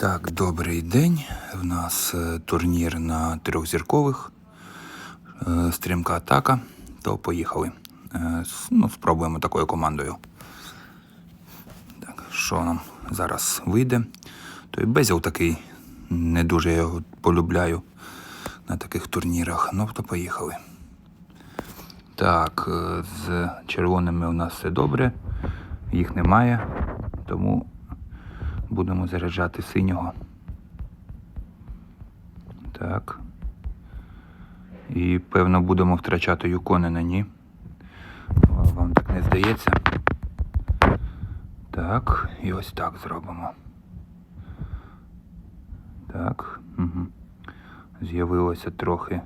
Так, добрий день. В нас е, турнір на трьохзіркових. Е, Стрімка атака. То поїхали. Е, Ну, спробуємо такою командою. Так, що нам зараз вийде? Той Безіл такий, не дуже я його полюбляю на таких турнірах. Ну, то поїхали. Так, з червоними у нас все добре. Їх немає, тому будемо заряджати синього. Так. І певно будемо втрачати Юконена, ні? Ва- Вам так не здається? Так, і ось так зробимо. Так. Угу. З'явилося трохи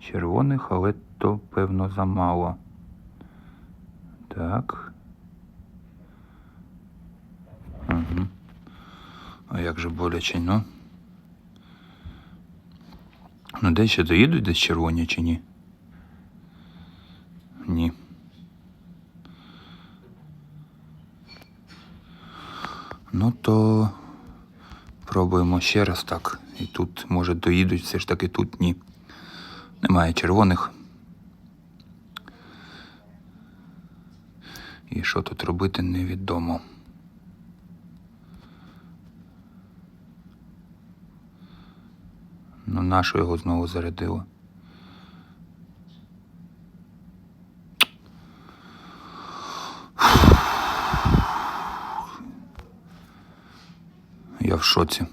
червоних, але то, певно, замало. Так. Угу. А як же боляче, ну? Ну, де ще доїдуть десь червоні чи ні? Ні. Ну то пробуємо ще раз так. І тут, може, доїдуть, все ж таки тут ні. Немає червоних. І що тут робити, невідомо. Ну, нашу його знову зарядило. Я в шоці.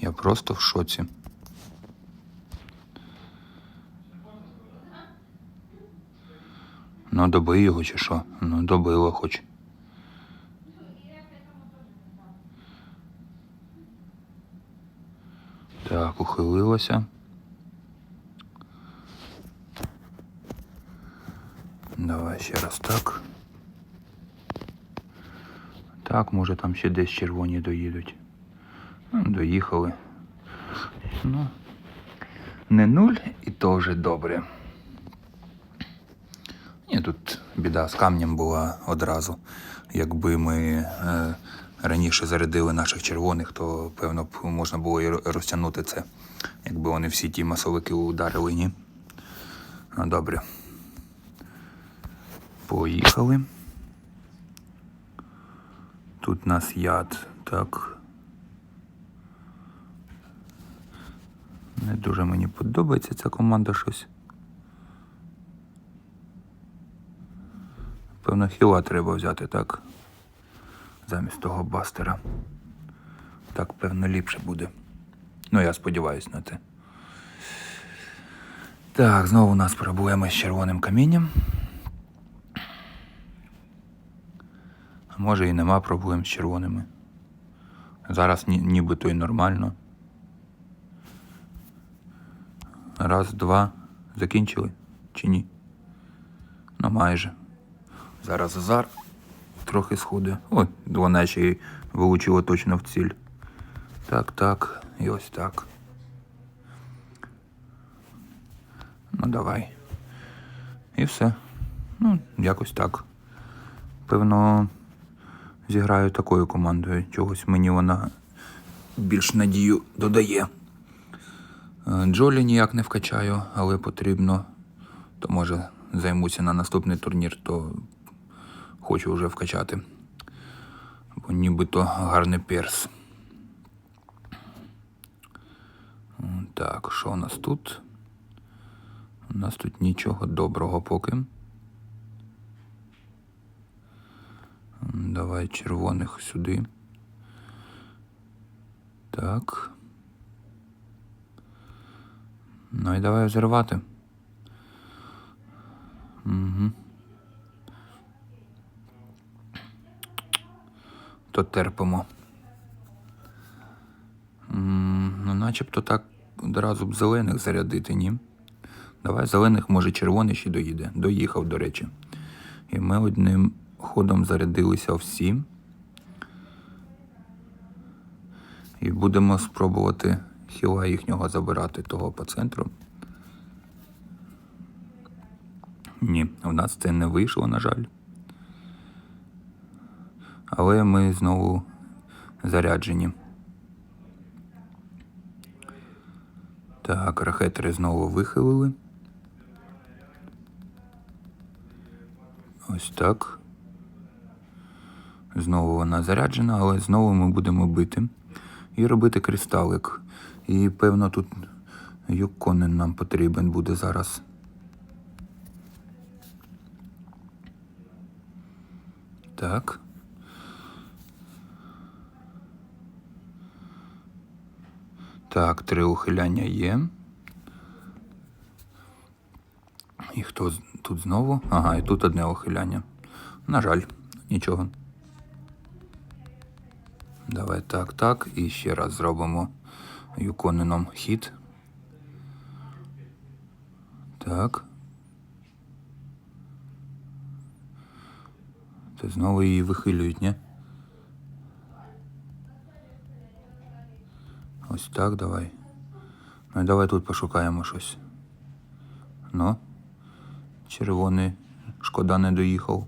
Я просто в шоці. Ну, добий його чи що? Ну, добило хоч. Так, ухилилося. Давай ще раз так. Так, може там ще десь червоні доїдуть. Ну, доїхали. Ну, не нуль і то вже добре. Ні, тут біда з камнем була одразу. Якби ми е, раніше зарядили наших червоних, то певно б можна було і розтягнути це, якби вони всі ті масовики ударили, ні. Ну, добре. Поїхали. Тут у нас яд, так. Не дуже мені подобається ця команда щось. Певно, хіла треба взяти, так? Замість того бастера. Так, певно, ліпше буде. Ну, я сподіваюся на те. Так, знову у нас проблеми з червоним камінням. Може і нема проблем з червоними. Зараз ні, нібито і нормально. Раз, два. Закінчили? Чи ні? Ну, майже. Зараз Азар трохи сходить. Ой, вона ще й вилучила точно в ціль. Так, так, і ось так. Ну, давай. І все. Ну, якось так. Певно, зіграю такою командою. Чогось мені вона більш надію додає. Е, Джолі ніяк не вкачаю, але потрібно. То може займуся на наступний турнір, то хочу вже вкачати. Бо нібито гарний перс. Так, що у нас тут? У нас тут нічого доброго поки. Давай червоних сюди. Так. Ну і давай взірвати. Угу. То терпимо. Ну, начебто так одразу б зелених зарядити, ні? Давай зелених, може, червоний ще доїде. Доїхав, до речі. І ми одним ходом зарядилися всі. І будемо спробувати хіла їхнього забирати того по центру. Ні, у нас це не вийшло, на жаль. Але ми знову заряджені. Так, рахетери знову вихилили. Ось так. Знову вона заряджена, але знову ми будемо бити і робити кристалик. І певно тут юконен нам потрібен буде зараз. Так. Так, три ухиляння є. І хто тут знову? Ага, і тут одне ухиляння. На жаль, нічого. Давай так, так. І ще раз зробимо юконеном хід. Так. Це знову її вихилюють, ні? Ось так, давай. Ну і давай тут пошукаємо щось. Ну. Червоний. Шкода не доїхав.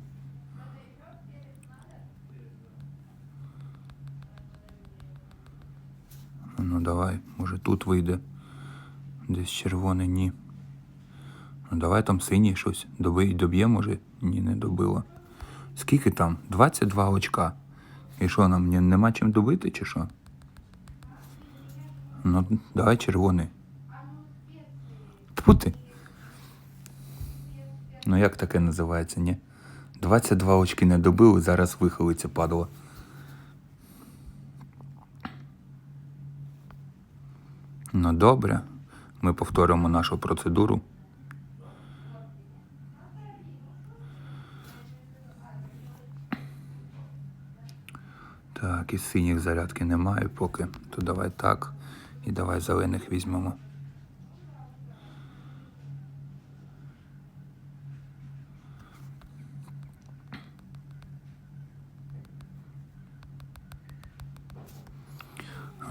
Ну давай, може тут вийде. Десь червоний, ні. Ну давай там синій щось. Доб'є, може? Ні, не добило. Скільки там? 22 очка. І що нам нема чим добити, чи що? Ну, давай червоний. Тьфу ти. Ну як таке називається, ні? 22 очки не добили, зараз вихилиться падало. Ну добре, ми повторимо нашу процедуру. Так, із синіх зарядки немає поки. То давай так. І давай зелених візьмемо.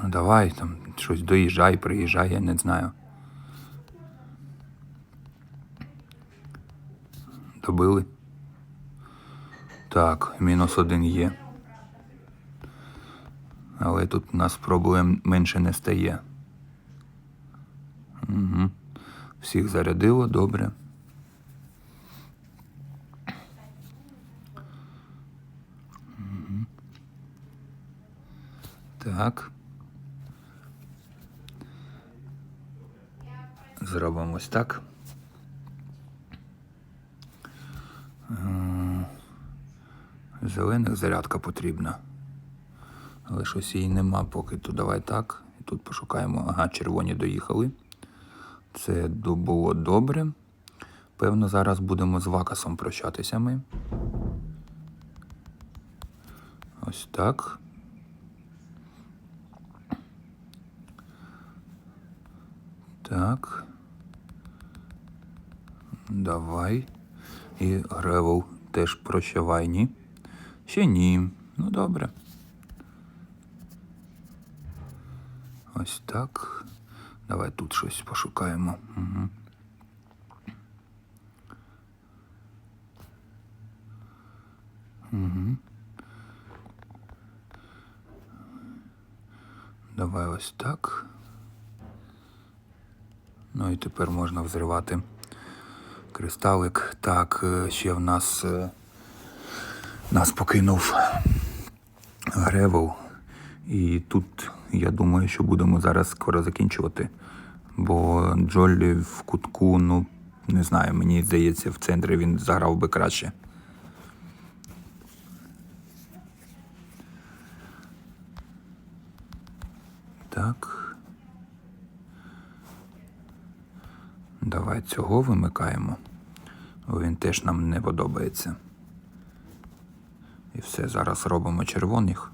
Ну, давай там щось доїжджай, приїжджай, я не знаю. Добили. Так, мінус один є. Але тут у нас проблем менше не стає. Угу. Всіх зарядило, добре. Мгм. Так. Зробимо ось так. Е, Зелених зарядка потрібна. Але щось її нема поки, то давай так. І тут пошукаємо. Ага, червоні доїхали. Це було добре. Певно, зараз будемо з Вакасом прощатися ми. Ось так. Так. Давай. І Гревел теж прощавай, ні? Ще ні. Ну добре. Ось так. Давай тут щось пошукаємо. Угу. Угу. Давай ось так. Ну і тепер можна взривати кристалик. Так, е, ще в нас е, нас покинув Гревел. І тут я думаю, що будемо зараз скоро закінчувати. Бо Джолі в кутку, ну, не знаю, мені здається, в центрі він заграв би краще. Так. Давай цього вимикаємо. Він теж нам не подобається. І все, зараз робимо червоних.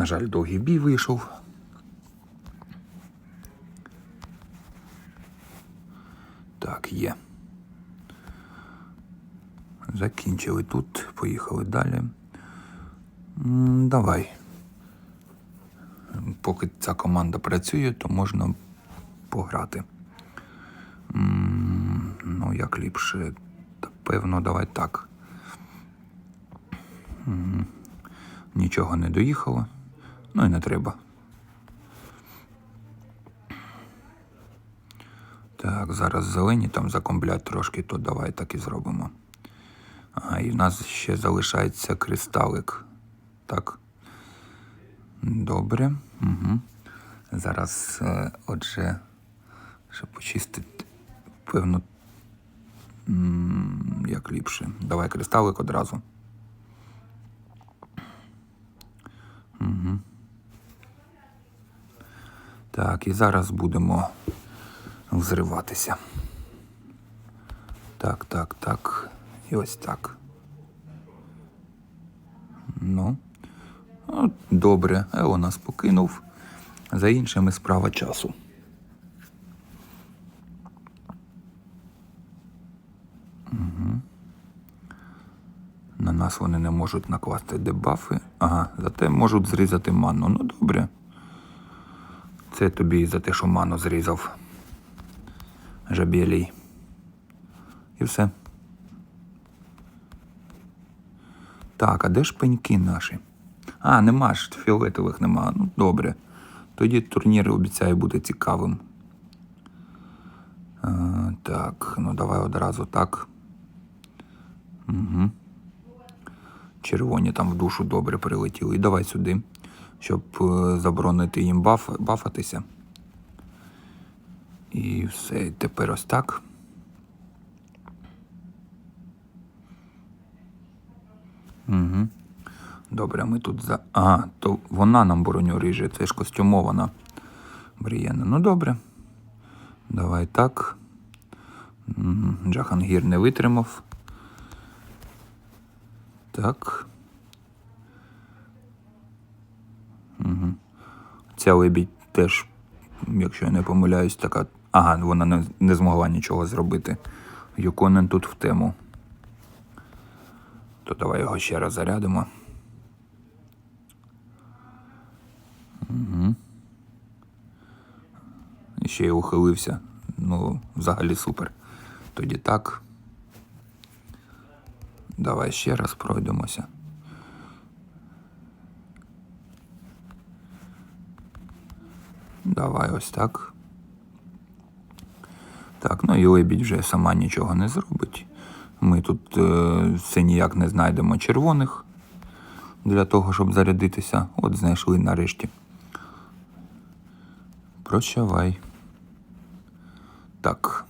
На жаль, довгий бій вийшов. Так, є. Закінчили тут, поїхали далі. Давай. Поки ця команда працює, то можна пограти. Ну, як ліпше, Певно, давай так. Нічого не доїхало. Ну і не треба. Так, зараз зелені там закомблять трошки, то давай так і зробимо. Ага, і в нас ще залишається кристалик. Так. Добре. Угу. Зараз, е, отже, щоб почистити, певно, як ліпше. Давай кристалик одразу. Так, і зараз будемо взриватися. Так, так, так. І ось так. Ну. Добре, Ело нас покинув. За іншими справа часу. На нас вони не можуть накласти дебафи. Ага, зате можуть зрізати ману. Ну добре. Це тобі за те, що ману зрізав. Жабєлій. І все. Так, а де ж пеньки наші? А, нема ж фіолетових нема. Ну, добре. Тоді турнір обіцяє бути цікавим. А, так, ну давай одразу так. Угу. Червоні там в душу добре прилетіли. І давай сюди, щоб е, заборонити їм баф, бафатися. І все, тепер ось так. Угу. Добре, ми тут за. Ага, то вона нам броню ріже, це ж костюмована Брієна. Ну добре. Давай так. Джахангір не витримав. Так. Ця лебідь теж, якщо я не помиляюсь, така. Ага, вона не, не змогла нічого зробити. Юконен тут в тему. То давай його ще раз зарядимо. Угу. І ще й ухилився. Ну, взагалі супер. Тоді так. Давай ще раз пройдемося. Давай ось так. Так, ну і лебідь вже сама нічого не зробить. Ми тут е, все ніяк не знайдемо червоних для того, щоб зарядитися. От знайшли нарешті. Прощавай. Так.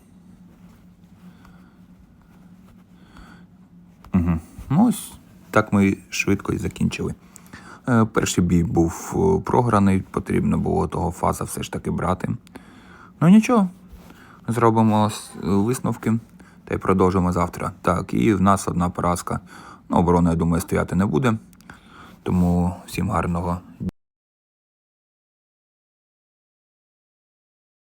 Угу. Ну ось так ми швидко і закінчили. Е, перший бій був е, програний, потрібно було того фаза все ж таки брати. Ну нічого, зробимо висновки та й продовжимо завтра. Так, і в нас одна поразка. Ну, оборона, я думаю, стояти не буде. Тому всім гарного дня.